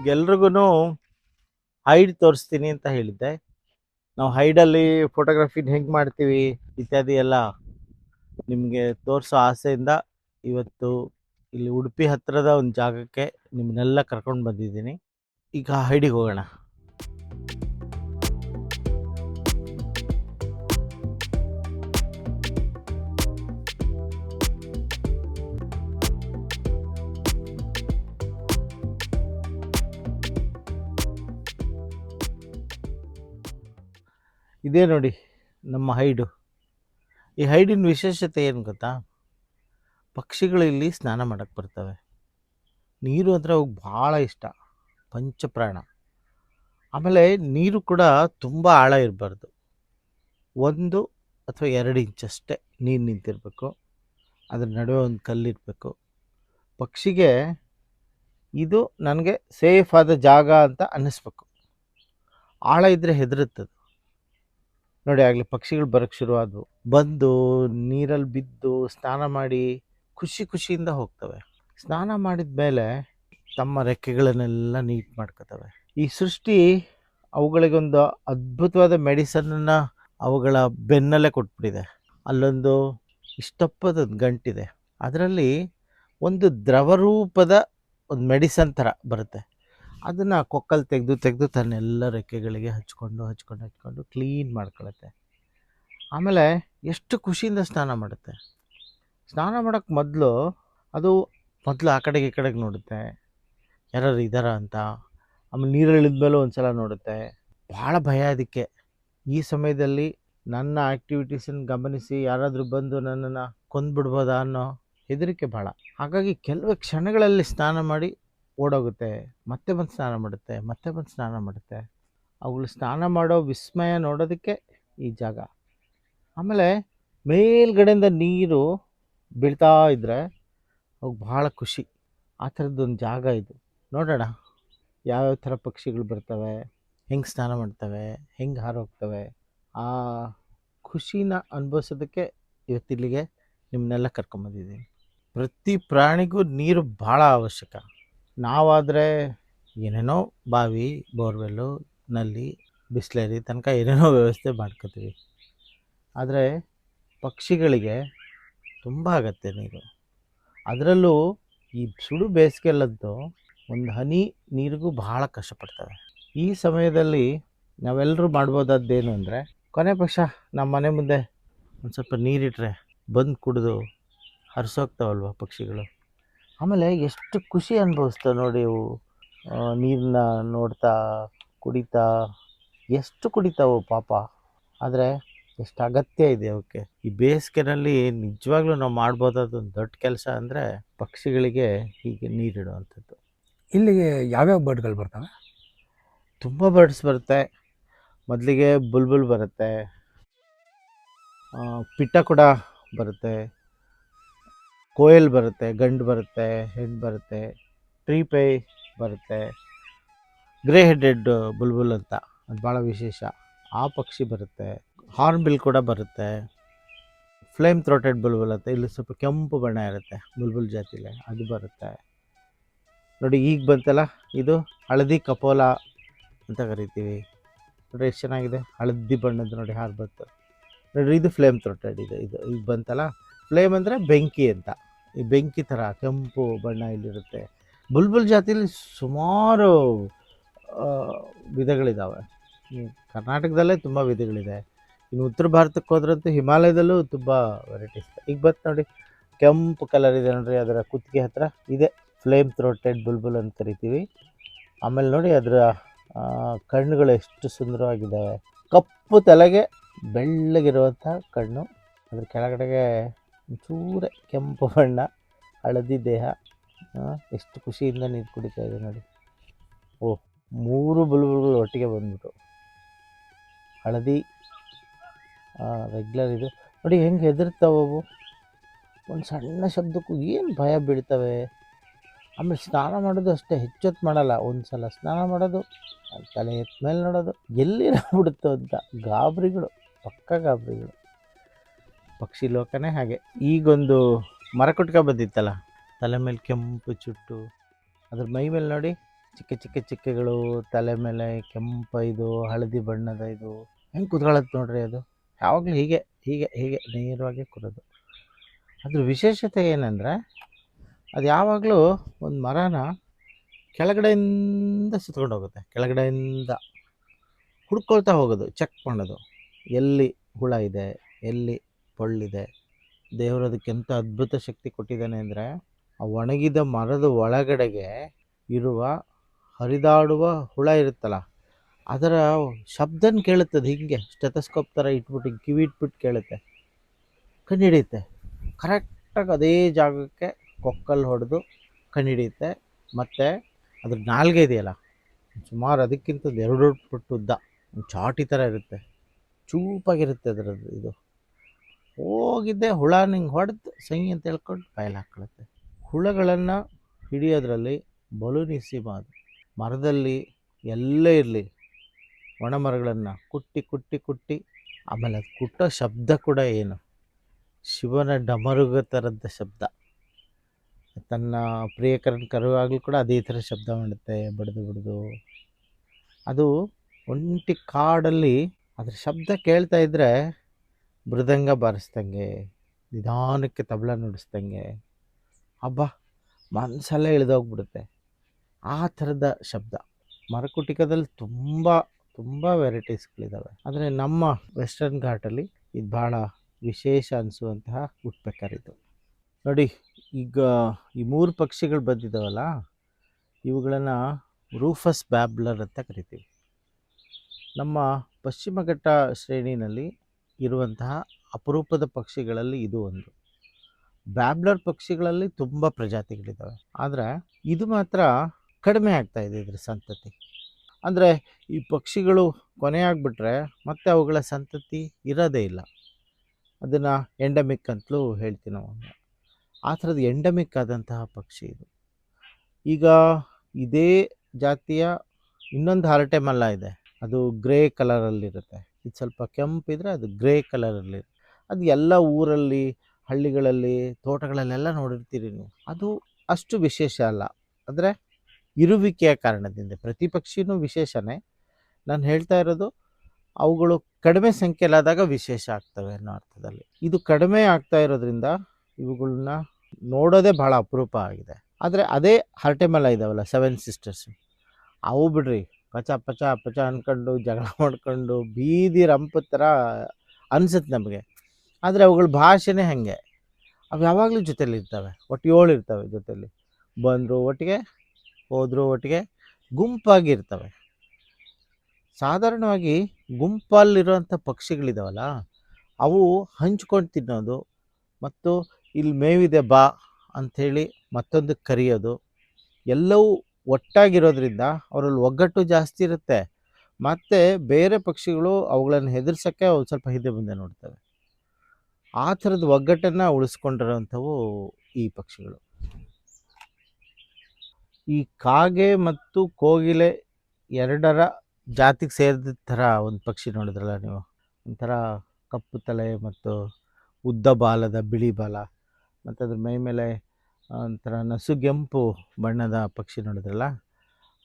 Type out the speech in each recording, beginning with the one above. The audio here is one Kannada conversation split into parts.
ನಿಮ್ಗೆಲ್ರಿಗೂ ಹೈಡ್ ತೋರಿಸ್ತೀನಿ ಅಂತ ಹೇಳಿದ್ದೆ. ನಾವು ಹೈಡಲ್ಲಿ ಫೋಟೋಗ್ರಫಿನ ಹೆಂಗೆ ಮಾಡ್ತೀವಿ ಇತ್ಯಾದಿ ಎಲ್ಲ ನಿಮಗೆ ತೋರಿಸೋ ಆಸೆಯಿಂದ ಇವತ್ತು ಇಲ್ಲಿ ಉಡುಪಿ ಹತ್ತಿರದ ಒಂದು ಜಾಗಕ್ಕೆ ನಿಮ್ಮನ್ನೆಲ್ಲ ಕರ್ಕೊಂಡು ಬಂದಿದ್ದೀನಿ. ಈಗ ಹೈಡಿಗೆ ಹೋಗೋಣ. ಇದೇ ನೋಡಿ ನಮ್ಮ ಹೈಡು. ಈ ಹೈಡಿನ ವಿಶೇಷತೆ ಏನು ಗೊತ್ತಾ? ಪಕ್ಷಿಗಳು ಇಲ್ಲಿ ಸ್ನಾನ ಮಾಡೋಕ್ಕೆ ಬರ್ತವೆ. ನೀರು ಅಂದರೆ ಅವ್ಗೆ ಭಾಳ ಇಷ್ಟ, ಪಂಚಪ್ರಾಣ. ಆಮೇಲೆ ನೀರು ಕೂಡ ತುಂಬ ಆಳ ಇರಬಾರ್ದು. ಒಂದು ಅಥವಾ ಎರಡು ಇಂಚಷ್ಟೇ ನೀರು ನಿಂತಿರಬೇಕು. ಅದ್ರ ನಡುವೆ ಒಂದು ಕಲ್ಲಿರಬೇಕು ಪಕ್ಷಿಗೆ ಇದು ನನಗೆ ಸೇಫ್ ಆದ ಜಾಗ ಅಂತ ಅನ್ನಿಸ್ಬೇಕು. ಆಳ ಇದ್ದರೆ ಹೆದರುತ್ತದು. ನೋಡಿ ಆಗಲಿ ಪಕ್ಷಿಗಳು ಬರೋಕ್ಕೆ ಶುರುವಾದವು. ಬಂದು ನೀರಲ್ಲಿ ಬಿದ್ದು ಸ್ನಾನ ಮಾಡಿ ಖುಷಿ ಖುಷಿಯಿಂದ ಹೋಗ್ತವೆ. ಸ್ನಾನ ಮಾಡಿದ ಮೇಲೆ ತಮ್ಮ ರೆಕ್ಕೆಗಳನ್ನೆಲ್ಲ ನೀಟ್ ಮಾಡ್ಕೋತವೆ. ಈ ಸೃಷ್ಟಿ ಅವುಗಳಿಗೊಂದು ಅದ್ಭುತವಾದ ಮೆಡಿಸನ್ನ ಅವುಗಳ ಬೆನ್ನಲ್ಲೇ ಕೊಟ್ಬಿಟ್ಟಿದೆ. ಅಲ್ಲೊಂದು ಇಷ್ಟಪ್ಪದ ಗಂಟಿದೆ. ಅದರಲ್ಲಿ ಒಂದು ದ್ರವರೂಪದ ಒಂದು ಮೆಡಿಸನ್ ಥರ ಬರುತ್ತೆ. ಅದನ್ನು ಕೊಕ್ಕಲ್ಲಿ ತೆಗೆದು ತೆಗೆದು ತನ್ನೆಲ್ಲ ರೆಕ್ಕೆಗಳಿಗೆ ಹಚ್ಕೊಂಡು ಹಚ್ಕೊಂಡು ಹಚ್ಕೊಂಡು ಕ್ಲೀನ್ ಮಾಡ್ಕೊಳತ್ತೆ. ಆಮೇಲೆ ಎಷ್ಟು ಖುಷಿಯಿಂದ ಸ್ನಾನ ಮಾಡುತ್ತೆ? ಸ್ನಾನ ಮಾಡೋಕ್ಕೆ ಮೊದಲು ಅದು ಮೊದಲು ಆ ಕಡೆಗೆ ಈ ಕಡೆಗೆ ನೋಡುತ್ತೆ. ಯಾರು ಇದ್ದಾರ ಅಂತ? ಆಮೇಲೆ ನೀರು ಇಳಿದ್ಮೇಲೂ ಒಂದು ಸಲ ನೋಡುತ್ತೆ. ಭಾಳ ಭಯ ಅದಕ್ಕೆ. ಈ ಸಮಯದಲ್ಲಿ ನನ್ನ ಆ್ಯಕ್ಟಿವಿಟೀಸನ್ನು ಗಮನಿಸಿ ಯಾರಾದರೂ ಬಂದು ನನ್ನನ್ನು ಕೊಂದ್ಬಿಡ್ಬೋದಾ ಅನ್ನೋ ಹೆದರಿಕೆ ಭಾಳ. ಹಾಗಾಗಿ ಕೆಲವು ಕ್ಷಣಗಳಲ್ಲಿ ಸ್ನಾನ ಮಾಡಿ ಓಡೋಗುತ್ತೆ, ಮತ್ತೆ ಬಂದು ಸ್ನಾನ ಮಾಡುತ್ತೆ, ಮತ್ತೆ ಬಂದು ಸ್ನಾನ ಮಾಡುತ್ತೆ. ಅವುಗಳು ಸ್ನಾನ ಮಾಡೋ ವಿಸ್ಮಯ ನೋಡೋದಕ್ಕೆ ಈ ಜಾಗ. ಆಮೇಲೆ ಮೇಲ್ಗಡೆಯಿಂದ ನೀರು ಬೀಳ್ತಾ ಇದ್ದರೆ ಅವು ಭಾಳ ಖುಷಿ. ಆ ಥರದ್ದೊಂದು ಜಾಗ ಇದು. ನೋಡೋಣ, ಯಾವ್ಯಾವ ಥರ ಪಕ್ಷಿಗಳು ಬರ್ತವೆ, ಹೆಂಗೆ ಸ್ನಾನ ಮಾಡ್ತವೆ, ಹೆಂಗೆ ಹಾರೋಗ್ತವೆ. ಆ ಖುಷಿನ ಅನುಭವಿಸೋದಕ್ಕೆ ಇವತ್ತಿಲ್ಲಿಗೆ ನಿಮ್ಮನ್ನೆಲ್ಲ ಕರ್ಕೊಂಬಂದಿದ್ದೀನಿ. ಪ್ರತಿ ಪ್ರಾಣಿಗೂ ನೀರು ಭಾಳ ಅವಶ್ಯಕ. ನಾವಾದರೆ ಏನೇನೋ ಬಾವಿ, ಬೋರ್ವೆಲ್ಲು, ನಲ್ಲಿ, ಬಿಸ್ಲೇರಿ ತನಕ ಏನೇನೋ ವ್ಯವಸ್ಥೆ ಮಾಡ್ಕೋತೀವಿ. ಆದರೆ ಪಕ್ಷಿಗಳಿಗೆ ತುಂಬ ಆಗತ್ತೆ ನೀರು. ಅದರಲ್ಲೂ ಈ ಸುಡು ಬೇಸಿಗೆಲ್ಲದ್ದು ಒಂದು ಹನಿ ನೀರಿಗೂ ಬಹಳ ಕಷ್ಟಪಡ್ತವೆ. ಈ ಸಮಯದಲ್ಲಿ ನಾವೆಲ್ಲರೂ ಮಾಡ್ಬೋದಾದ್ದೇನು ಅಂದರೆ ಕೊನೆ ಪಕ್ಷ ನಮ್ಮ ಮನೆ ಮುಂದೆ ಒಂದು ಸ್ವಲ್ಪ ನೀರಿಟ್ಟರೆ ಬಂದು ಕುಡಿದು ಹರಿಸೋಗ್ತಾವಲ್ವ ಪಕ್ಷಿಗಳು? ಆಮೇಲೆ ಎಷ್ಟು ಖುಷಿ ಅನುಭವಿಸ್ತವೆ ನೋಡಿ ಅವು ನೀರನ್ನ ನೋಡ್ತಾ ಕುಡಿತಾ ಎಷ್ಟು ಕುಡಿತಾವು ಪಾಪ. ಆದರೆ ಎಷ್ಟು ಅಗತ್ಯ ಇದೆ ಅವಕ್ಕೆ ಈ ಬೇಸಿಗೆನಲ್ಲಿ ನಿಜವಾಗ್ಲೂ ನಾವು ಮಾಡ್ಬೋದಾದ ಒಂದು ದೊಡ್ಡ ಕೆಲಸ ಅಂದರೆ ಪಕ್ಷಿಗಳಿಗೆ ಹೀಗೆ ನೀರಿಡುವಂಥದ್ದು ಇಲ್ಲಿಗೆ ಯಾವ್ಯಾವ ಬರ್ಡ್ಗಳು ಬರ್ತವೆ? ತುಂಬ ಬರ್ಡ್ಸ್ ಬರುತ್ತೆ. ಮೊದಲಿಗೆ ಬುಲ್ಬುಲ್ ಬರುತ್ತೆ. ಪಿಟ್ಟ ಕೂಡ ಬರುತ್ತೆ. ಕೋಯಲ್ ಬರುತ್ತೆ, ಗಂಡು ಬರುತ್ತೆ ಹೆಣ್ಣು ಬರುತ್ತೆ ಟ್ರೀಪೈ ಬರುತ್ತೆ. ಗ್ರೇ ಹೆಡೆಡ್ ಬುಲ್ಬುಲ್ ಅಂತ, ಅದು ಭಾಳ ವಿಶೇಷ. ಆ ಪಕ್ಷಿ ಬರುತ್ತೆ ಹಾರ್ನ್ಬಿಲ್ ಕೂಡ ಬರುತ್ತೆ. ಫ್ಲೇಮ್ ಥ್ರೋಟೆಡ್ ಬುಲ್ಬುಲ್ ಅಂತ, ಇಲ್ಲಿ ಸ್ವಲ್ಪ ಕೆಂಪು ಬಣ್ಣ ಇರುತ್ತೆ, ಬುಲ್ಬುಲ್ ಜಾತಿಲೆ, ಅದು ಬರುತ್ತೆ. ನೋಡಿ, ಈಗ ಬಂತಲ್ಲ, ಇದು ಹಳದಿ ಕಪೋಲ ಅಂತ ಕರಿತೀವಿ. ನೋಡಿ, ಎಷ್ಟು ಚೆನ್ನಾಗಿದೆ, ಹಳದಿ ಬಣ್ಣದ್ದು ನೋಡಿ, ಹಾರ್ ಬಂತು. ನೋಡಿ, ಇದು ಫ್ಲೇಮ್ ಥ್ರೋಟೆಡ್ ಇದು ಇದು, ಈಗ ಬಂತಲ್ಲ ಫ್ಲೇಮ್ ಅಂದರೆ ಬೆಂಕಿ ಅಂತ. ಈ ಬೆಂಕಿ ಥರ, ಕೆಂಪು ಬಣ್ಣ ಇಲ್ಲಿರುತ್ತೆ. ಬುಲ್ಬುಲ್ ಜಾತಿಯಲ್ಲಿ ಸುಮಾರು ವಿಧಗಳಿದ್ದಾವೆ ಕರ್ನಾಟಕದಲ್ಲೇ ತುಂಬ ವಿಧಗಳಿದೆ. ಇನ್ನು ಉತ್ತರ ಭಾರತಕ್ಕೆ ಹೋದ್ರಂತೂ ಹಿಮಾಲಯದಲ್ಲೂ ತುಂಬ ವೆರೈಟೀಸ್ ಈಗ ಬತ್ತು ನೋಡಿ, ಕೆಂಪು ಕಲರ್ ಇದೆ ನೋಡಿರಿ, ಅದರ ಕುತ್ತಿಗೆ ಹತ್ತಿರ ಇದೆ. ಫ್ಲೇಮ್ ಥ್ರೋಟೆಡ್ ಬುಲ್ಬುಲ್ ಅಂತ ಕರಿತೀವಿ. ಆಮೇಲೆ ನೋಡಿ ಅದರ ಕಣ್ಣುಗಳು ಎಷ್ಟು ಸುಂದರವಾಗಿದ್ದಾವೆ ಕಪ್ಪು ತಲೆಗೆ ಬೆಳ್ಳಗಿರುವಂಥ ಕಣ್ಣು. ಅದ್ರ ಕೆಳಗಡೆಗೆ ಒಂಚೂರೆ ಕೆಂಪು ಬಣ್ಣ, ಹಳದಿ ದೇಹ ಎಷ್ಟು ಖುಷಿಯಿಂದ ನೀರು ಕುಡಿತಾ ಇದೆ ನೋಡಿ. ಓ, ಮೂರು ಬುಲ್ಬುಲ್ಗಳು ಒಟ್ಟಿಗೆ ಬಂದ್ಬಿಟ್ಟು ಹಳದಿ ರೆಗ್ಯುಲರ್ ಇದು. ನೋಡಿ ಹೆಂಗೆ ಹೆದರ್ತಾವವು ಒಂದು ಸಣ್ಣ ಶಬ್ದಕ್ಕೂ ಏನು ಭಯ ಬೀಳ್ತವೆ. ಆಮೇಲೆ ಸ್ನಾನ ಮಾಡೋದು ಅಷ್ಟೇ, ಹೆಚ್ಚೊತ್ತು ಮಾಡಲ್ಲ. ಒಂದು ಸಲ ಸ್ನಾನ ಮಾಡೋದು, ತಲೆ ಎತ್ತ ಮೇಲೆ ನೋಡೋದು. ಎಲ್ಲಿ ಬಿಡುತ್ತೋ ಅಂತ ಗಾಬರಿಗಳು, ಪಕ್ಕ ಗಾಬರಿಗಳು. ಪಕ್ಷಿ ಲೋಕನೇ ಹಾಗೆ. ಈಗೊಂದು ಮರ ಕುಟ್ಕ ಬಂದಿತ್ತಲ್ಲ, ತಲೆ ಮೇಲೆ ಕೆಂಪು ಚುಟ್ಟು, ಅದ್ರ ಮೈ ಮೇಲೆ ನೋಡಿ ಚಿಕ್ಕ ಚಿಕ್ಕ ಚಿಕ್ಕಗಳು, ತಲೆ ಮೇಲೆ ಕೆಂಪ ಇದು, ಹಳದಿ ಬಣ್ಣದ ಇದು. ಹೆಂಗೆ ಕುತ್ಕೊಳ್ಳುತ್ತೆ ನೋಡ್ರಿ ಅದು? ಯಾವಾಗಲೂ ಹೀಗೆ ಹೀಗೆ ಹೀಗೆ ನೇರವಾಗಿ ಕೂರೋದು. ಅದ್ರ ವಿಶೇಷತೆ ಏನಂದರೆ, ಅದು ಯಾವಾಗಲೂ ಒಂದು ಮರನ ಕೆಳಗಡೆಯಿಂದ ಸುತ್ಕೊಂಡು ಹೋಗುತ್ತೆ. ಕೆಳಗಡೆಯಿಂದ ಹುಡ್ಕೊಳ್ತಾ ಹೋಗೋದು, ಚೆಕ್ ಮಾಡೋದು. ಎಲ್ಲಿ ಹುಳ ಇದೆ, ಎಲ್ಲಿ ಪೊಳ್ಳಿದೆ. ದೇವರು ಅದಕ್ಕೆ ಎಂಥ ಅದ್ಭುತ ಶಕ್ತಿ ಕೊಟ್ಟಿದ್ದಾನೆ ಅಂದರೆ, ಆ ಒಣಗಿದ ಮರದ ಒಳಗಡೆಗೆ ಇರುವ ಹರಿದಾಡುವ ಹುಳ ಇರುತ್ತಲ್ಲ, ಅದರ ಶಬ್ದನ ಕೇಳುತ್ತದೆ. ಹಿಂಗೆ ಸ್ಟೆಥಸ್ಕೋಪ್ ಥರ ಇಟ್ಬಿಟ್ಟು ಹಿಂಗೆ ಕಿವಿ ಇಟ್ಬಿಟ್ಟು ಕೇಳುತ್ತೆ. ಕಣ್ಣಿಡಿಯುತ್ತೆ. ಕರೆಕ್ಟಾಗಿ ಅದೇ ಜಾಗಕ್ಕೆ ಕೊಕ್ಕಲ್ಲಿ ಹೊಡೆದು ಕಣ್ಣಿಡಿಯುತ್ತೆ. ಮತ್ತು ಅದ್ರ ನಾಲ್ಗೆ ಇದೆಯಲ್ಲ, ಸುಮಾರು ಅದಕ್ಕಿಂತ ಎರಡು ಪಟ್ಟು ಉದ್ದ. ಚಾಟಿ ಥರ ಇರುತ್ತೆ. ಚೂಪಾಗಿರುತ್ತೆ ಅದರದ್ದು ಇದು. ಹೋಗಿದ್ದೆ, ಹುಳ ನಿಂಗೆ ಹೊಡೆದು ಸಂಗಿ ಅಂತ ಹೇಳ್ಕೊಂಡು ಬಾಯಲ್ಲಿ ಹಾಕ್ಕೊಳುತ್ತೆ. ಹುಳಗಳನ್ನು ಹಿಡಿಯೋದ್ರಲ್ಲಿ ಬಲೂನಿಸಿ ಮಾದು ಮರದಲ್ಲಿ ಎಲ್ಲ ಇರಲಿ ಒಣ ಮರಗಳನ್ನು ಕುಟ್ಟಿ ಕುಟ್ಟಿ ಕುಟ್ಟಿ, ಆಮೇಲೆ ಅದು ಕುಟ್ಟೋ ಶಬ್ದ ಕೂಡ ಏನು? ಶಿವನ ಡಮರುಗ ಥರದ ಶಬ್ದ. ತನ್ನ ಪ್ರಿಯಕರನ ಕರುವಾಗಲೂ ಕೂಡ ಅದೇ ಥರ ಶಬ್ದ ಮಾಡುತ್ತೆ, ಬಡಿದು, ಬಿಡ್ದು. ಅದು ಒಂಟಿ ಕಾಡಲ್ಲಿ ಅದ್ರ ಶಬ್ದ ಕೇಳ್ತಾ ಇದ್ದರೆ ಮೃದಂಗ ಬಾರಿಸ್ದಂಗೆ, ನಿಧಾನಕ್ಕೆ ತಬಲ ನುಡಿಸ್ದಂಗೆ ಹಬ್ಬ ಮನಸ್ಸಲ್ಲೇ ಇಳಿದೋಗ್ಬಿಡುತ್ತೆ. ಆ ಥರದ ಶಬ್ದ. ಮರಕುಟಿಕದಲ್ಲಿ ತುಂಬ ತುಂಬ ವೆರೈಟೀಸ್ಗಳಿದ್ದಾವೆ ಆದರೆ ನಮ್ಮ ವೆಸ್ಟರ್ನ್ ಘಾಟಲ್ಲಿ ಇದು ಭಾಳ ವಿಶೇಷ ಅನಿಸುವಂತಹ ಉಟ್ಬೇಕಾರಿದ್ದು ನೋಡಿ, ಈಗ ಈ ಮೂರು ಪಕ್ಷಿಗಳು ಬಂದಿದ್ದಾವಲ್ಲ ಇವುಗಳನ್ನು ರೂಫಸ್ ಬ್ಯಾಬ್ಲರ್ ಅಂತ ಕರಿತೀವಿ. ನಮ್ಮ ಪಶ್ಚಿಮ ಘಟ್ಟ ಶ್ರೇಣಿನಲ್ಲಿ ಇರುವಂತಹ ಅಪರೂಪದ ಪಕ್ಷಿಗಳಲ್ಲಿ ಇದು ಒಂದು. ಬ್ಯಾಬ್ಲರ್ ಪಕ್ಷಿಗಳಲ್ಲಿ ತುಂಬ ಪ್ರಜಾತಿಗಳಿದ್ದಾವೆ ಆದರೆ ಇದು ಮಾತ್ರ ಕಡಿಮೆ ಆಗ್ತಾ ಇದೆ ಇದ್ರ ಸಂತತಿ. ಅಂದರೆ ಈ ಪಕ್ಷಿಗಳು ಕೊನೆಯಾಗ್ಬಿಟ್ರೆ ಮತ್ತೆ ಅವುಗಳ ಸಂತತಿ ಇರೋದೇ ಇಲ್ಲ. ಅದನ್ನು ಎಂಡಮಿಕ್ ಅಂತಲೂ ಹೇಳ್ತೀನಿ ನಾವು. ಆ ಥರದ ಎಂಡಮಿಕ್ ಆದಂತಹ ಪಕ್ಷಿ ಇದು. ಈಗ ಇದೇ ಜಾತಿಯ ಇನ್ನೊಂದು ಹರಟೆ ಮಲ್ಲ ಇದೆ. ಅದು ಗ್ರೇ ಕಲರಲ್ಲಿರುತ್ತೆ. ಇದು ಸ್ವಲ್ಪ ಕೆಂಪಿದ್ರೆ ಅದು ಗ್ರೇ ಕಲರಲ್ಲಿ ಅದು ಎಲ್ಲ ಊರಲ್ಲಿ, ಹಳ್ಳಿಗಳಲ್ಲಿ, ತೋಟಗಳಲ್ಲೆಲ್ಲ ನೋಡಿರ್ತೀರಿ ನೀವು. ಅದು ಅಷ್ಟು ವಿಶೇಷ ಅಲ್ಲ. ಅಂದರೆ ಇರುವಿಕೆಯ ಕಾರಣದಿಂದ, ಪ್ರತಿ ಪಕ್ಷಿನೂ ವಿಶೇಷನೇ. ನಾನು ಹೇಳ್ತಾ ಇರೋದು, ಅವುಗಳು ಕಡಿಮೆ ಸಂಖ್ಯೆಲಾದಾಗ ವಿಶೇಷ ಆಗ್ತವೆ ಅನ್ನೋ ಅರ್ಥದಲ್ಲಿ. ಇದು ಕಡಿಮೆ ಆಗ್ತಾ ಇರೋದ್ರಿಂದ ಇವುಗಳನ್ನ ನೋಡೋದೇ ಭಾಳ ಅಪರೂಪ ಆಗಿದೆ. ಆದರೆ ಅದೇ ಹರಟೆಮಲ ಇದಾವಲ್ಲ ಸೆವೆನ್ ಸಿಸ್ಟರ್ಸ್ ಅವು ಬಿಡ್ರಿ ಪಚ ಪಚ ಪಚ ಅಂದ್ಕೊಂಡು ಜಗಳ ಮಾಡ್ಕೊಂಡು ಬೀದಿ ರಂಪ ಥರ ಅನಿಸುತ್ತೆ ನಮಗೆ. ಆದರೆ ಅವುಗಳ ಭಾಷೆನೇ ಹಾಗೆ. ಅವು ಯಾವಾಗಲೂ ಜೊತೆಲಿ ಇರ್ತವೆ. ಒಟ್ಟು ಏಳು ಇರ್ತವೆ ಜೊತೆಲಿ. ಬಂದರು ಒಟ್ಟಿಗೆ, ಹೋದರು ಒಟ್ಟಿಗೆ ಗುಂಪಾಗಿ ಇರ್ತವೆ. ಸಾಧಾರಣವಾಗಿ ಗುಂಪಲ್ಲಿರುವಂಥ ಪಕ್ಷಿಗಳಿದಾವಲ್ಲ, ಅವು ಹಂಚ್ಕೊಂಡು ತಿನ್ನೋದು ಮತ್ತು ಇಲ್ಲಿ ಮೇವಿದೆ ಬಾ ಅಂಥೇಳಿ ಮತ್ತೊಂದು ಕರೆಯೋದು, ಎಲ್ಲವೂ ಒಟ್ಟಾಗಿರೋದ್ರಿಂದ ಅವರಲ್ಲಿ ಒಗ್ಗಟ್ಟು ಜಾಸ್ತಿ ಇರುತ್ತೆ. ಮತ್ತು ಬೇರೆ ಪಕ್ಷಿಗಳು ಅವುಗಳನ್ನು ಹೆದರ್ಸೋಕ್ಕೆ ಒಂದು ಸ್ವಲ್ಪ ಹಿಂದೆ ಮುಂದೆ ನೋಡ್ತವೆ. ಆ ಥರದ ಒಗ್ಗಟ್ಟನ್ನು ಉಳಿಸ್ಕೊಂಡಿರೋವಂಥವು ಈ ಪಕ್ಷಿಗಳು. ಈ ಕಾಗೆ ಮತ್ತು ಕೋಗಿಲೆ ಎರಡರ ಜಾತಿಗೆ ಸೇರಿದ ಥರ ಒಂದು ಪಕ್ಷಿ ನೋಡಿದ್ರಲ್ಲ ನೀವು? ಒಂಥರ ಕಪ್ಪು ತಲೆ ಮತ್ತು ಉದ್ದ ಬಾಲದ ಬಿಳಿ ಬಾಲ ಮತ್ತು ಅದ್ರ ಮೈ ಮೇಲೆ ಒಂಥರ ನಸುಗೆಂಪು ಬಣ್ಣದ ಪಕ್ಷಿ ನೋಡಿದ್ರಲ್ಲ,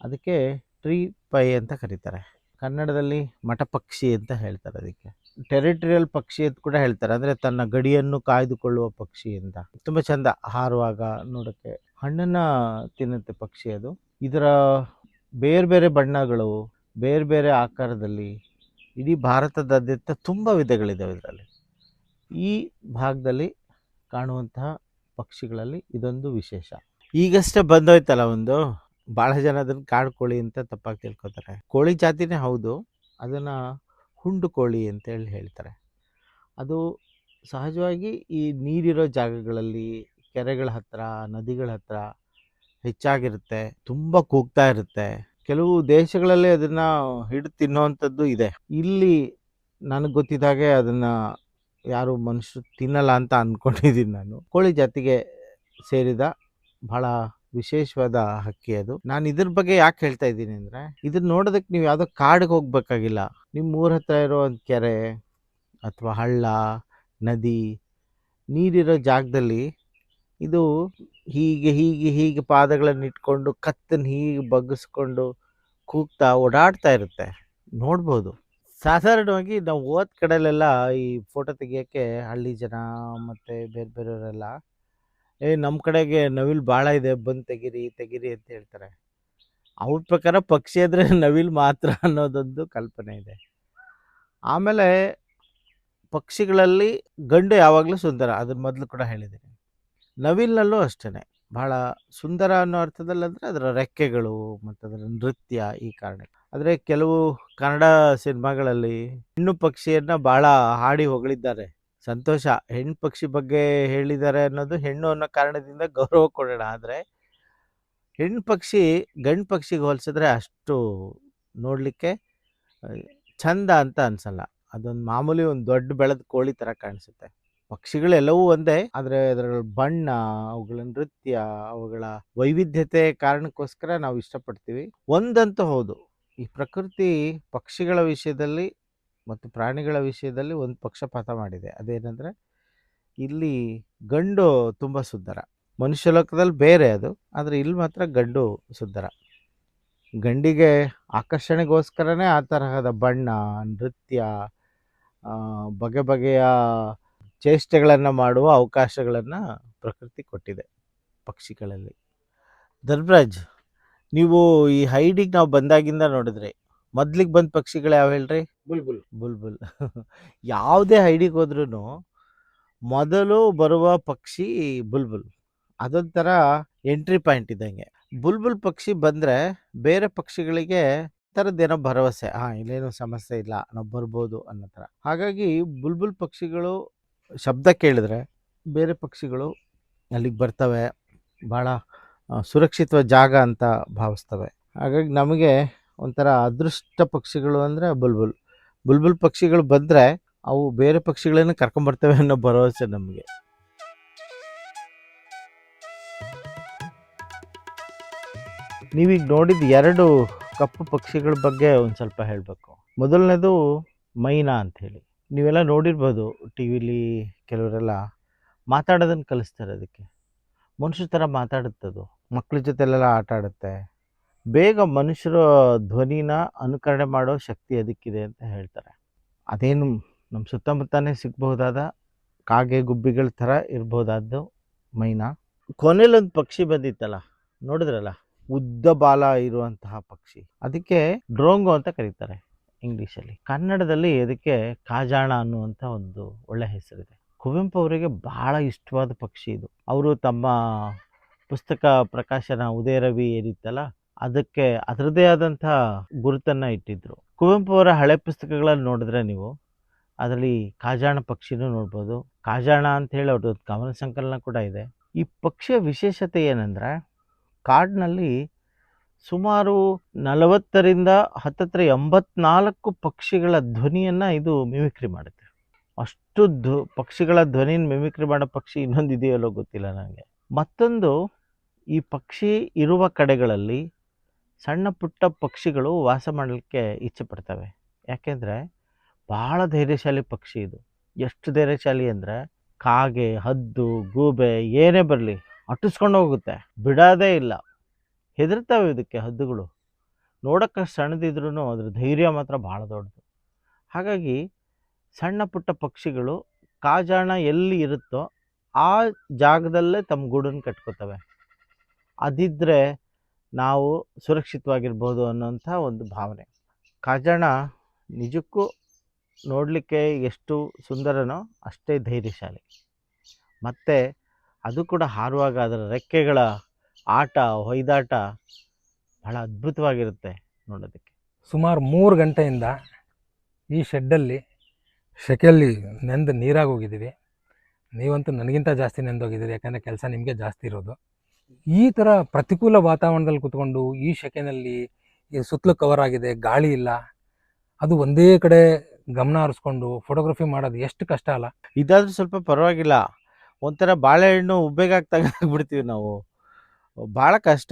ಅದಕ್ಕೆ ಟ್ರೀ ಪೈ ಅಂತ ಕರೀತಾರೆ. ಕನ್ನಡದಲ್ಲಿ ಮಠಪಕ್ಷಿ ಅಂತ ಹೇಳ್ತಾರೆ ಅದಕ್ಕೆ. ಟೆರಿಟರಿಯಲ್ ಪಕ್ಷಿ ಅಂತ ಕೂಡ ಹೇಳ್ತಾರೆ, ಅಂದರೆ ತನ್ನ ಗಡಿಯನ್ನು ಕಾಯ್ದುಕೊಳ್ಳುವ ಪಕ್ಷಿ ಅಂತ. ತುಂಬ ಚೆಂದ ಹಾರುವಾಗ ನೋಡೋಕ್ಕೆ. ಹಣ್ಣನ್ನು ತಿನ್ನುತ್ತೆ ಪಕ್ಷಿ ಅದು. ಇದರ ಬೇರೆ ಬೇರೆ ಬಣ್ಣಗಳು, ಬೇರೆ ಬೇರೆ ಆಕಾರದಲ್ಲಿ ಇಡೀ ಭಾರತದಾದ್ಯಂತ ತುಂಬ ವಿಧಗಳಿದ್ದಾವೆ ಇದರಲ್ಲಿ. ಈ ಭಾಗದಲ್ಲಿ ಕಾಣುವಂತಹ ಪಕ್ಷಿಗಳಲ್ಲಿ ಇದೊಂದು ವಿಶೇಷ. ಈಗಷ್ಟೇ ಬಂದೋಯ್ತಲ್ಲ ಒಂದು? ಭಾಳ ಜನ ಅದನ್ನ ಕಾಡು ಕೋಳಿ ಅಂತ ತಪ್ಪಾಗಿ ತಿಳ್ಕೊತಾರೆ. ಕೋಳಿ ಜಾತಿನೇ ಹೌದು. ಅದನ್ನು ಹುಂಡು ಕೋಳಿ ಅಂತೇಳಿ ಹೇಳ್ತಾರೆ. ಅದು ಸಹಜವಾಗಿ ಈ ನೀರಿರೋ ಜಾಗಗಳಲ್ಲಿ ಕೆರೆಗಳ ಹತ್ತಿರ ನದಿಗಳ ಹತ್ತಿರ ಹೆಚ್ಚಾಗಿರುತ್ತೆ, ತುಂಬ ಕೂಗ್ತಾ ಇರುತ್ತೆ. ಕೆಲವು ದೇಶಗಳಲ್ಲಿ ಅದನ್ನು ಹಿಡಿದು ತಿನ್ನೋವಂಥದ್ದು ಇದೆ. ಇಲ್ಲಿ ನನಗೆ ಗೊತ್ತಿದ್ದಾಗೆ ಅದನ್ನು ಯಾರು ಮನುಷ್ಯರು ತಿನ್ನಲ್ಲ ಅಂತ ಅಂದ್ಕೊಂಡಿದ್ದೀನಿ ನಾನು. ಕೋಳಿ ಜಾತಿಗೆ ಸೇರಿದ ಬಹಳ ವಿಶೇಷವಾದ ಹಕ್ಕಿ ಅದು. ನಾನು ಇದ್ರ ಬಗ್ಗೆ ಯಾಕೆ ಹೇಳ್ತಾ ಇದ್ದೀನಿ ಅಂದರೆ ಇದನ್ನ ನೋಡೋದಕ್ಕೆ ನೀವು ಯಾವುದೋ ಕಾಡಿಗೆ ಹೋಗ್ಬೇಕಾಗಿಲ್ಲ. ನಿಮ್ಮ ಊರ ಹತ್ರ ಇರೋ ಒಂದು ಕೆರೆ ಅಥವಾ ಹಳ್ಳ, ನದಿ, ನೀರಿರೋ ಜಾಗದಲ್ಲಿ ಇದು ಹೀಗೆ ಹೀಗೆ ಹೀಗೆ ಪಾದಗಳನ್ನು ಇಟ್ಕೊಂಡು ಕತ್ತನ್ನು ಹೀಗೆ ಬಗ್ಗಿಸ್ಕೊಂಡು ಕೂಗ್ತಾ ಓಡಾಡ್ತಾ ಇರುತ್ತೆ. ನೋಡ್ಬೋದು. ಸಾಧಾರಣವಾಗಿ ನಾವು ಹೋದ ಕಡೆಲೆಲ್ಲ ಈ ಫೋಟೋ ತೆಗಿಯೋಕ್ಕೆ ಹಳ್ಳಿ ಜನ ಮತ್ತು ಬೇರೆ ಬೇರೆಯವರೆಲ್ಲ, ಏ ನಮ್ಮ ಕಡೆಗೆ ನವಿಲು ಭಾಳ ಇದೆ, ಬಂದು ತೆಗೀರಿ ತೆಗೀರಿ ಅಂತ ಹೇಳ್ತಾರೆ. ಅವ್ರ ಪ್ರಕಾರ ಪಕ್ಷಿ ಅಂದರೆ ನವಿಲು ಮಾತ್ರ ಅನ್ನೋದೊಂದು ಕಲ್ಪನೆ ಇದೆ. ಆಮೇಲೆ ಪಕ್ಷಿಗಳಲ್ಲಿ ಗಂಡು ಯಾವಾಗಲೂ ಸುಂದರ, ಅದ್ರ ಮೊದಲು ಕೂಡ ಹೇಳಿದ್ದೀನಿ ನವಿಲಿನಲ್ಲೂ ಅಷ್ಟೇ ಭಾಳ ಸುಂದರ ಅನ್ನೋ ಅರ್ಥದಲ್ಲಿ ಅಂದರೆ ರೆಕ್ಕೆಗಳು ಮತ್ತು ಅದರ ನೃತ್ಯ ಈ ಕಾರಣಕ್ಕೆ. ಆದರೆ ಕೆಲವು ಕನ್ನಡ ಸಿನಿಮಾಗಳಲ್ಲಿ ಹೆಣ್ಣು ಪಕ್ಷಿಯನ್ನು ಭಾಳ ಹಾಡಿ ಹೊಗಳಿದ್ದಾರೆ. ಸಂತೋಷ, ಹೆಣ್ಣು ಪಕ್ಷಿ ಬಗ್ಗೆ ಹೇಳಿದ್ದಾರೆ ಅನ್ನೋದು ಹೆಣ್ಣು ಅನ್ನೋ ಕಾರಣದಿಂದ ಗೌರವ ಕೊಡೋಣ. ಆದರೆ ಹೆಣ್ಣು ಪಕ್ಷಿ, ಗಂಡು ಪಕ್ಷಿಗೆ ಹೋಲಿಸಿದ್ರೆ ಅಷ್ಟು ನೋಡಲಿಕ್ಕೆ ಚಂದ ಅಂತ ಅನ್ಸಲ್ಲ. ಅದೊಂದು ಮಾಮೂಲಿ ಒಂದು ದೊಡ್ಡ ಬೆಳೆದ ಕೋಳಿ ಥರ ಕಾಣಿಸುತ್ತೆ. ಪಕ್ಷಿಗಳೆಲ್ಲವೂ ಒಂದೇ, ಆದರೆ ಅದರ ಬಣ್ಣ, ಅವುಗಳ ನೃತ್ಯ, ಅವುಗಳ ವೈವಿಧ್ಯತೆ ಕಾರಣಕ್ಕೋಸ್ಕರ ನಾವು ಇಷ್ಟಪಡ್ತೀವಿ. ಒಂದಂತೂ ಹೌದು, ಈ ಪ್ರಕೃತಿ ಪಕ್ಷಿಗಳ ವಿಷಯದಲ್ಲಿ ಮತ್ತು ಪ್ರಾಣಿಗಳ ವಿಷಯದಲ್ಲಿ ಒಂದು ಪಕ್ಷಪಾತ ಮಾಡಿದೆ. ಅದೇನೆಂದರೆ, ಇಲ್ಲಿ ಗಂಡು ತುಂಬ ಸುಂದರ. ಮನುಷ್ಯ ಲೋಕದಲ್ಲಿ ಬೇರೆ ಅದು, ಆದರೆ ಇಲ್ಲಿ ಮಾತ್ರ ಗಂಡು ಸುಂದರ. ಗಂಡಿಗೆ ಆಕರ್ಷಣೆಗೋಸ್ಕರನೇ ಆ ತರಹದ ಬಣ್ಣ, ನೃತ್ಯ ಬಗೆ ಬಗೆಯ ಚೇಷ್ಟೆಗಳನ್ನು ಮಾಡುವ ಅವಕಾಶಗಳನ್ನು ಪ್ರಕೃತಿ ಕೊಟ್ಟಿದೆ ಪಕ್ಷಿಗಳಲ್ಲಿ. ಧರ್ಮರಾಜ್ ನೀವು ಈ ಹೈಡಿಗೆ ನಾವು ಬಂದಾಗಿಂದ ನೋಡಿದ್ರಿ ಮೊದ್ಲಿಗೆ ಬಂದ ಪಕ್ಷಿಗಳು ಯಾವ ಹೇಳ್ರಿ? ಬುಲ್ಬುಲ್. ಬುಲ್ಬುಲ್. ಯಾವುದೇ ಹೈಡಿಗೆ ಹೋದ್ರೂ ಮೊದಲು ಬರುವ ಪಕ್ಷಿ ಬುಲ್ಬುಲ್. ಅದೊಂಥರ ಎಂಟ್ರಿ ಪಾಯಿಂಟ್ ಇದ್ದಂಗೆ. ಬುಲ್ಬುಲ್ ಪಕ್ಷಿ ಬಂದರೆ ಬೇರೆ ಪಕ್ಷಿಗಳಿಗೆ ಥರದ್ದೇನೋ ಭರವಸೆ. ಹಾಂ ಇಲ್ಲೇನೋ ಸಮಸ್ಯೆ ಇಲ್ಲ. ನಾವು ಬರ್ಬೋದು ಅನ್ನೋ ಥರ. ಹಾಗಾಗಿ ಬುಲ್ಬುಲ್ ಪಕ್ಷಿಗಳು ಶಬ್ದ ಕೇಳಿದ್ರೆ ಬೇರೆ ಪಕ್ಷಿಗಳು ಅಲ್ಲಿಗೆ ಬರ್ತವೆ. ಭಾಳ ಸುರಕ್ಷಿತ ಜಾಗ ಅಂತ ಭಾವಿಸ್ತವೆ. ಹಾಗಾಗಿ ನಮಗೆ ಒಂಥರ ಅದೃಷ್ಟ ಪಕ್ಷಿಗಳು ಅಂದರೆ ಬುಲ್ಬುಲ್. ಬುಲ್ಬುಲ್ ಪಕ್ಷಿಗಳು ಬಂದರೆ ಅವು ಬೇರೆ ಪಕ್ಷಿಗಳನ್ನ ಕರ್ಕೊಂಬರ್ತವೆ ಅನ್ನೋ ಭರವಸೆ ನಮಗೆ. ನೀವೀಗ ನೋಡಿದ ಎರಡು ಕಪ್ಪು ಪಕ್ಷಿಗಳ ಬಗ್ಗೆ ಒಂದು ಸ್ವಲ್ಪ ಹೇಳಬೇಕು. ಮೊದಲನೇದು ಮೈನಾ ಅಂಥೇಳಿ ನೀವೆಲ್ಲ ನೋಡಿರ್ಬೋದು ಟಿ ವಿಲಿ ಕೆಲವರೆಲ್ಲ ಮಾತಾಡೋದನ್ನು ಕಲಿಸ್ತಾರೆ ಅದಕ್ಕೆ. ಮನುಷ್ಯರ ಥರ ಮಾತಾಡುತ್ತದು ಮಕ್ಕಳ ಜೊತೆಲೆಲ್ಲ ಆಟ ಆಡುತ್ತೆ. ಬೇಗ ಮನುಷ್ಯರ ಧ್ವನಿನ ಅನುಕರಣೆ ಮಾಡೋ ಶಕ್ತಿ ಅದಕ್ಕಿದೆ ಅಂತ ಹೇಳ್ತಾರೆ. ಅದೇನು ನಮ್ಮ ಸುತ್ತಮುತ್ತನೇ ಸಿಗ್ಬಹುದಾದ ಕಾಗೆ ಗುಬ್ಬಿಗಳ ಥರ ಇರ್ಬೋದಾದ್ದು ಮೈನಾ. ಕೊನೆಯಲ್ಲೊಂದು ಪಕ್ಷಿ ಬಂದಿತ್ತಲ್ಲ, ನೋಡಿದ್ರಲ್ಲ? ಉದ್ದ ಬಾಲ ಇರುವಂತಹ ಪಕ್ಷಿ. ಅದಕ್ಕೆ ಡ್ರೋಂಗೋ ಅಂತ ಕರೀತಾರೆ. ಇಂಗ್ಲೀಷಲ್ಲಿ. ಕನ್ನಡದಲ್ಲಿ ಇದಕ್ಕೆ ಕಾಜಾಣ ಅನ್ನುವಂಥ ಒಂದು ಒಳ್ಳೆ ಹೆಸರಿದೆ. ಕುವೆಂಪು ಅವರಿಗೆ ಬಹಳ ಇಷ್ಟವಾದ ಪಕ್ಷಿ ಇದು. ಅವರು ತಮ್ಮ ಪುಸ್ತಕ ಪ್ರಕಾಶನ ಉದಯ ರವಿ ಏನಿತ್ತಲ್ಲ, ಅದಕ್ಕೆ ಅದರದೇ ಆದಂಥ ಗುರುತನ್ನು ಇಟ್ಟಿದ್ದರು ಕುವೆಂಪು ಅವರ ಹಳೆ ಪುಸ್ತಕಗಳಲ್ಲಿ ನೋಡಿದ್ರೆ ನೀವು, ಅದರಲ್ಲಿ ಕಾಜಾಣ ಪಕ್ಷಿನೂ ನೋಡ್ಬೋದು. ಕಾಜಾಣ ಅಂತ ಹೇಳಿ ಅವ್ರದ್ದು ಗಮನ ಸಂಕಲನ ಕೂಡ ಇದೆ. ಈ ಪಕ್ಷಿಯ ವಿಶೇಷತೆ ಏನಂದರೆ, ಕಾಡಿನಲ್ಲಿ ಸುಮಾರು ನಲವತ್ತರಿಂದ ಹತ್ತತ್ರ ಎಂಬತ್ನಾಲ್ಕು ಪಕ್ಷಿಗಳ ಧ್ವನಿಯನ್ನು ಇದು ಮಿಮಿಕ್ರಿ ಮಾಡುತ್ತೆ. ಅಷ್ಟು ಧ್ವ ಪಕ್ಷಿಗಳ ಧ್ವನಿನ ಮಿಮಿಕ್ರಿ ಮಾಡೋ ಪಕ್ಷಿ ಇನ್ನೊಂದು ಇದೆಯಲ್ಲೋ ಗೊತ್ತಿಲ್ಲ ನನಗೆ ಮತ್ತೊಂದು, ಈ ಪಕ್ಷಿ ಇರುವ ಕಡೆಗಳಲ್ಲಿ ಸಣ್ಣ ಪುಟ್ಟ ಪಕ್ಷಿಗಳು ವಾಸ ಮಾಡಲಿಕ್ಕೆ ಇಚ್ಛೆ ಪಡ್ತವೆ. ಯಾಕೆಂದರೆ ಭಾಳ ಧೈರ್ಯಶಾಲಿ ಪಕ್ಷಿ ಇದು. ಎಷ್ಟು ಧೈರ್ಯಶಾಲಿ ಅಂದರೆ ಕಾಗೆ, ಹದ್ದು, ಗೂಬೆ ಏನೇ ಬರಲಿ ಅಟ್ಟಿಸ್ಕೊಂಡು ಹೋಗುತ್ತೆ. ಬಿಡೋದೇ ಇಲ್ಲ. ಹೆದರ್ತಾವೆ ಇದಕ್ಕೆ ಹದ್ದುಗಳು. ನೋಡೋಕ್ಕೆ ಸಣ್ಣದಿದ್ರೂ ಅದ್ರ ಧೈರ್ಯ ಮಾತ್ರ ಭಾಳ ದೊಡ್ಡದು. ಹಾಗಾಗಿ ಸಣ್ಣ ಪುಟ್ಟ ಪಕ್ಷಿಗಳು ಕಾಜಾಣ ಎಲ್ಲಿ ಇರುತ್ತೋ ಆ ಜಾಗದಲ್ಲೇ ತಮ್ಮ ಗೂಡನ್ನು ಕಟ್ಕೋತವೆ. ಅದಿದ್ದರೆ ನಾವು ಸುರಕ್ಷಿತವಾಗಿರ್ಬೋದು ಅನ್ನೋಂಥ ಒಂದು ಭಾವನೆ. ಕಾಜಾಣ ನಿಜಕ್ಕೂ ನೋಡಲಿಕ್ಕೆ ಎಷ್ಟು ಸುಂದರನೋ ಅಷ್ಟೇ ಧೈರ್ಯಶಾಲಿ. ಮತ್ತು ಅದು ಕೂಡ ಹಾರುವಾಗ ಅದರ ರೆಕ್ಕೆಗಳ ಆಟ ಹೊಯ್ದಾಟ ಬಹಳ ಅದ್ಭುತವಾಗಿರುತ್ತೆ ನೋಡೋದಕ್ಕೆ. ಸುಮಾರು ಮೂರು ಗಂಟೆಯಿಂದ ಈ ಶೆಡ್ಡಲ್ಲಿ ಶೆಕೆಯಲ್ಲಿ ನೆಂದು ನೀರಾಗಿ ಹೋಗಿದ್ದೀವಿ. ನೀವಂತೂ ನನಗಿಂತ ಜಾಸ್ತಿ ನೆಂದೋಗಿದ್ದೀರಿ ಯಾಕಂದರೆ ಕೆಲಸ ನಿಮಗೆ ಜಾಸ್ತಿ ಇರೋದು. ಈ ಥರ ಪ್ರತಿಕೂಲ ವಾತಾವರಣದಲ್ಲಿ ಕುತ್ಕೊಂಡು ಈ ಶೆಕೆನಲ್ಲಿ ಈ ಸುತ್ತಲೂ ಕವರ್ ಆಗಿದೆ ಗಾಳಿ ಇಲ್ಲ ಅದು ಒಂದೇ ಕಡೆ ಗಮನ ಹರಿಸ್ಕೊಂಡು ಫೋಟೋಗ್ರಫಿ ಮಾಡೋದು ಎಷ್ಟು ಕಷ್ಟ ಅಲ್ಲ? ಇದಾದರೂ ಸ್ವಲ್ಪ ಪರವಾಗಿಲ್ಲ. ಒಂಥರ ಬಾಳೆಹಣ್ಣು ಉಬ್ಬೆಗಾಗಿ ಬಿಡ್ತೀವಿ ನಾವು. ಭಾಳ ಕಷ್ಟ.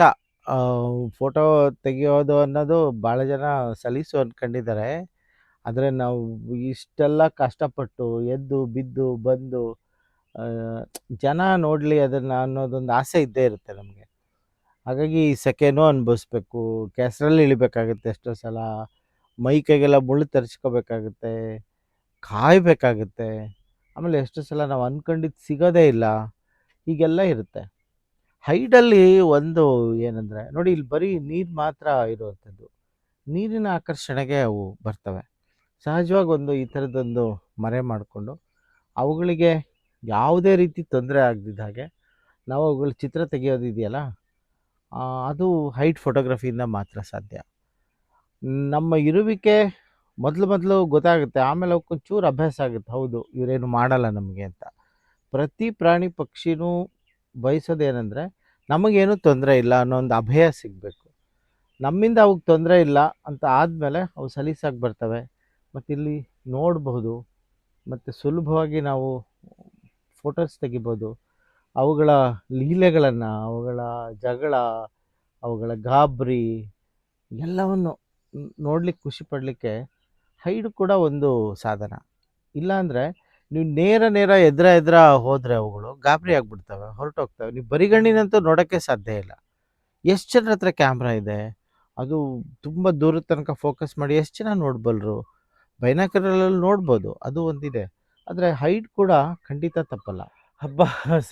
ಫೋಟೋ ತೆಗೆಯೋದು ಅನ್ನೋದು ಭಾಳ ಜನ ಸಲೀಸು ಅಂದ್ಕೊಂಡಿದ್ದಾರೆ ಆದರೆ ನಾವು ಇಷ್ಟೆಲ್ಲ ಕಷ್ಟಪಟ್ಟು ಎದ್ದು, ಬಿದ್ದು, ಬಂದು ಜನ ನೋಡಲಿ ಅದನ್ನು ಅನ್ನೋದೊಂದು ಆಸೆ ಇದ್ದೇ ಇರುತ್ತೆ ನಮಗೆ. ಹಾಗಾಗಿ ಈ ಸೆಕೆನೂ ಅನುಭವಿಸ್ಬೇಕು. ಕೆಸರಲ್ಲಿ ಇಳಿಬೇಕಾಗುತ್ತೆ ಎಷ್ಟೋ ಸಲ. ಮೈ ಕೈಗೆಲ್ಲ ಮುಳ್ಳು ತರಿಸ್ಕೋಬೇಕಾಗುತ್ತೆ. ಕಾಯಬೇಕಾಗುತ್ತೆ. ಆಮೇಲೆ ಎಷ್ಟೋ ಸಲ ನಾವು ಅಂದ್ಕೊಂಡಿದ್ದು ಸಿಗೋದೇ ಇಲ್ಲ. ಹೀಗೆಲ್ಲ ಇರುತ್ತೆ. ಹೈಡಲ್ಲಿ ಒಂದು ಏನಂದರೆ ನೋಡಿ ಇಲ್ಲಿ ಬರೀ ನೀರು ಮಾತ್ರ ಇರುವಂಥದ್ದು. ನೀರಿನ ಆಕರ್ಷಣೆಗೆ ಅವು ಬರ್ತವೆ. ಸಹಜವಾಗಿ ಒಂದು ಈ ಥರದ್ದೊಂದು ಮರೆ ಮಾಡಿಕೊಂಡು ಅವುಗಳಿಗೆ ಯಾವುದೇ ರೀತಿ ತೊಂದರೆ ಆಗದಿದ್ದ ಹಾಗೆ ನಾವು ಅವುಗಳ ಚಿತ್ರ ತೆಗೆಯೋದಿದೆಯಲ್ಲ ಆ, ಅದು ಹೈಟ್ ಫೋಟೋಗ್ರಫಿಯಿಂದ ಮಾತ್ರ ಸಾಧ್ಯ. ನಮ್ಮ ಇರುವಿಕೆ ಮೊದಲು ಮೊದಲು ಗೊತ್ತಾಗುತ್ತೆ ಆಮೇಲೆ ಅವಕ್ಕೊಂಚೂರು ಅಭ್ಯಾಸ ಆಗುತ್ತೆ. ಹೌದು ಇವರೇನು ಮಾಡಲ್ಲ ನಮಗೆ ಅಂತ. ಪ್ರತಿ ಪ್ರಾಣಿ ಪಕ್ಷಿನೂ ಬಯಸೋದೇನೆಂದರೆ ನಮಗೇನು ತೊಂದರೆ ಇಲ್ಲ ಅನ್ನೋ ಒಂದು ಅಭಯ ಸಿಗಬೇಕು. ನಮ್ಮಿಂದ ಅವಕ್ಕೆ ತೊಂದರೆ ಇಲ್ಲ ಅಂತ ಆದಮೇಲೆ ಅವು ಸಲೀಸಾಗಿ ಬರ್ತವೆ. ಮತ್ತು ಇಲ್ಲಿ ನೋಡಬಹುದು. ಮತ್ತು ಸುಲಭವಾಗಿ ನಾವು ಫೋಟೋಸ್ ತೆಗಿಬೋದು. ಅವುಗಳ ಲೀಲೆಗಳನ್ನು, ಅವುಗಳ ಜಗಳ, ಅವುಗಳ ಗಾಬರಿ ಎಲ್ಲವನ್ನು ನೋಡಲಿಕ್ಕೆ ಖುಷಿ ಪಡಲಿಕ್ಕೆ ಹೈಡು ಕೂಡ ಒಂದು ಸಾಧನ. ಇಲ್ಲಾಂದರೆ ನೀವು ನೇರ ನೇರ ಎದ್ರ ಎದ್ರ ಹೋದರೆ ಅವುಗಳು ಗಾಬರಿ ಆಗಿಬಿಡ್ತವೆ, ಹೊರಟೋಗ್ತವೆ. ನೀವು ಬರಿಗಣ್ಣಿನಂತೂ ನೋಡೋಕ್ಕೆ ಸಾಧ್ಯ ಇಲ್ಲ. ಎಷ್ಟು ಜನರ ಹತ್ರ ಕ್ಯಾಮ್ರಾ ಇದೆ? ಅದು ತುಂಬ ದೂರದ ತನಕ ಫೋಕಸ್ ಮಾಡಿ ಎಷ್ಟು ಜನ ನೋಡ್ಬಲ್ರು? ಬೈನಾಕರಲ್ಲಿ ನೋಡ್ಬೋದು, ಅದು ಒಂದಿದೆ. ಆದರೆ ಹೈಟ್ ಕೂಡ ಖಂಡಿತ ತಪ್ಪಲ್ಲ. ಹಬ್ಬ,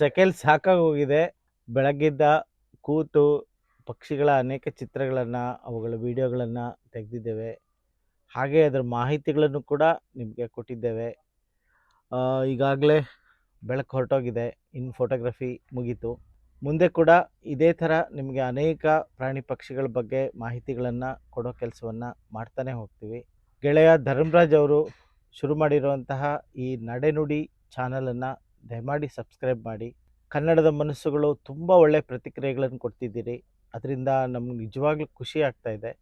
ಸೆಕೆಲ್ ಸಾಕಾಗೋಗಿದೆ. ಬೆಳಗ್ಗಿದ್ದ ಕೂತು ಪಕ್ಷಿಗಳ ಅನೇಕ ಚಿತ್ರಗಳನ್ನು, ಅವುಗಳ ವಿಡಿಯೋಗಳನ್ನು ತೆಗೆದಿದ್ದೇವೆ. ಹಾಗೆ ಅದರ ಮಾಹಿತಿಗಳನ್ನು ಕೂಡ ನಿಮಗೆ ಕೊಟ್ಟಿದ್ದೇವೆ. ಈಗಾಗಲೇ ಬೆಳಕು ಹೊರಟೋಗಿದೆ. ಇನ್ನು ಫೋಟೋಗ್ರಫಿ ಮುಗೀತು. ಮುಂದೆ ಕೂಡ ಇದೇ ಥರ ನಿಮಗೆ ಅನೇಕ ಪ್ರಾಣಿ ಪಕ್ಷಿಗಳ ಬಗ್ಗೆ ಮಾಹಿತಿಗಳನ್ನು ಕೊಡೋ ಕೆಲಸವನ್ನು ಮಾಡ್ತಾನೆ ಹೋಗ್ತೀವಿ. ಗೆಳೆಯ ಧರ್ಮರಾಜ್ ಅವರು ಶುರು ಮಾಡಿರುವಂತಹ ಈ ನಡೆನುಡಿ ಚಾನಲನ್ನು ದಯಮಾಡಿ ಸಬ್ಸ್ಕ್ರೈಬ್ ಮಾಡಿ. ಕನ್ನಡದ ಮನಸ್ಸುಗಳು ತುಂಬ ಒಳ್ಳೆಯ ಪ್ರತಿಕ್ರಿಯೆಗಳನ್ನು ಕೊಡ್ತಿದ್ದೀರಿ. ಅದರಿಂದ ನಮ್ಗೆ ನಿಜವಾಗ್ಲೂ ಖುಷಿ ಆಗ್ತಾಯಿದೆ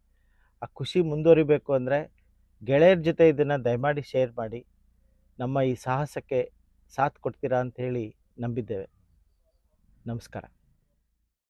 ಆ ಖುಷಿ ಮುಂದುವರಿಬೇಕು ಅಂದರೆ ಗೆಳೆಯರ ಜೊತೆ ಇದನ್ನು ದಯಮಾಡಿ ಶೇರ್ ಮಾಡಿ. ನಮ್ಮ ಈ ಸಾಹಸಕ್ಕೆ ಸಾಥ್ ಕೊಡ್ತೀರಾ ಅಂತ ಹೇಳಿ ನಂಬಿದ್ದೇವೆ. ನಮಸ್ಕಾರ.